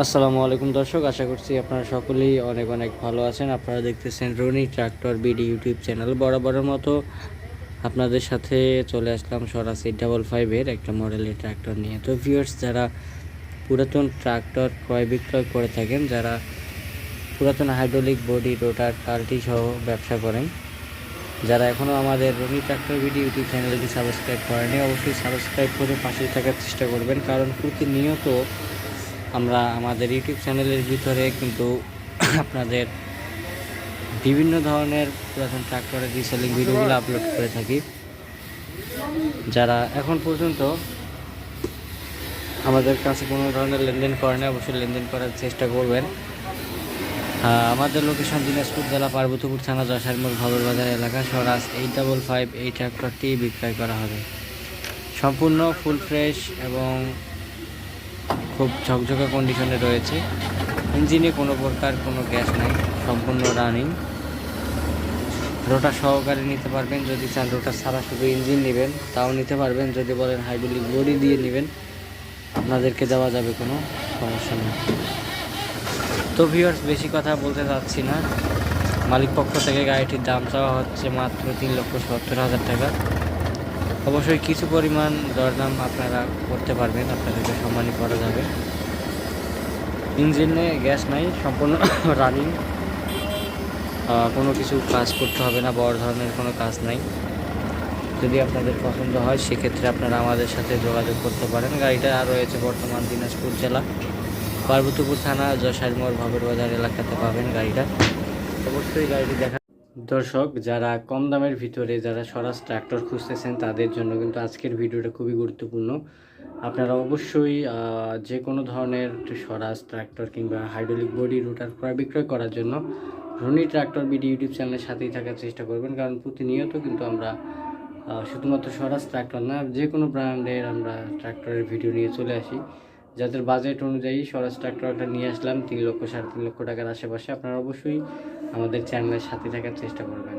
আসসালামু আলাইকুম দর্শক, আশা করছি আপনারা সকলেই অনেক অনেক ভালো আছেন। আপনারা দেখতেছেন Rony tractor BD YouTube channel. বরাবরের মতো আপনাদের সাথে চলে আসলাম সরাসরি ডাবল ফাইভের একটা মডেলের ট্রাক্টর নিয়ে। তো ভিউয়ার্স যারা পুরাতন ট্রাক্টর ক্রয় বিক্রয় করে থাকেন, যারা পুরাতন হাইড্রোলিক বডি রোটার কাল্টি সহ ব্যবসা করেন, যারা এখনও আমাদের রনি ট্রাক্টর বিডি ইউটিউব চ্যানেলটি সাবস্ক্রাইব করেনি অবশ্যই সাবস্ক্রাইব করে পাশে থাকার চেষ্টা করবেন। কারণ প্রতিনিয়ত আমরা আমাদের ইউটিউব চ্যানেলের ভিতরে কিন্তু আপনাদের বিভিন্ন ধরনের পুরাতন ট্রাক্টরের রিসেলিং ভিডিওগুলো আপলোড করে থাকি। যারা এখন পর্যন্ত আমাদের কাছে কোনো ধরনের লেনদেন করে না অবশ্যই লেনদেন করার চেষ্টা করবেন। আমাদের লোকেশন দিনাজপুর জেলা পার্বতীপুর থানা যশারমোড় ভবর বাজার এলাকা সরাস এইট ডাবল ফাইভ এই ট্রাক্টরটি বিক্রয় করা হবে। সম্পূর্ণ ফুল ফ্রেশ এবং খুব ঝকঝকে কন্ডিশনে রয়েছে। ইঞ্জিনে কোনো প্রকার কোনো গ্যাস নাই, সম্পূর্ণ রানিং রোটার সহকারে নিতে পারবেন, যদি চান রোটার ছাড়া শুধু ইঞ্জিন নেবেন, তাও নিতে পারবেন। যদি বলেন হাইড্রোলিক বডি দিয়ে নেবেন, আপনাদেরকে দেওয়া যাবে কোনো সমস্যা নেই। তো ভিউয়ার্স বেশি কথা বলতে চাচ্ছি না। মালিক পক্ষ থেকে গাড়িটির দাম চাওয়া হচ্ছে মাত্র তিন লক্ষ সত্তর হাজার টাকা। অবশ্যই কিছু পরিমাণ দরদাম আপনারা করতে পারবেন, আপনাদেরকে সম্মানই করা যাবে। ইঞ্জিনে গ্যাস নাই, সম্পূর্ণ রানিং কোনো কিছু কাজ করতে হবে না, বড় ধরনের কোনো কাজ নাই। যদি আপনাদের পছন্দ হয়, সেক্ষেত্রে আপনারা আমাদের সাথে যোগাযোগ করতে পারেন। গাড়িটা রয়েছে বর্তমান দিনাজপুর জেলা। পার্বতীপুর থানা যশারমোড় ভবের বাজার এলাকাতে পাবেন গাড়িটা। অবশ্যই গাড়িটি দেখা দর্শক, যারা কম দামের ভিতরে যারা স্বরাজ ট্র্যাক্টর খুঁজতেছেন, তাদের জন্য কিন্তু আজকের ভিডিওটা খুবই গুরুত্বপূর্ণ। আপনারা অবশ্যই যে কোনো ধরনের স্বরাজ ট্র্যাক্টর কিংবা হাইড্রোলিক বডি রুটার ক্রয় বিক্রয় করার জন্য রনি ট্র্যাক্টর বিডি ইউটিউব চ্যানেলের সাথেই থাকার চেষ্টা করবেন। কারণ প্রতিনিয়ত কিন্তু আমরা শুধুমাত্র স্বরাজ ট্র্যাক্টর না, যে কোনো ব্র্যান্ডের আমরা ট্র্যাক্টরের ভিডিও নিয়ে চলে আসি। যাদের বাজেট অনুযায়ী স্বরাজ ট্রাক্টরটা নিয়ে আসলাম, তিন লক্ষ, সাড়ে তিন লক্ষ টাকার আশেপাশে, আপনারা অবশ্যই আমাদের চ্যানেলের সাথে থাকার চেষ্টা করবেন।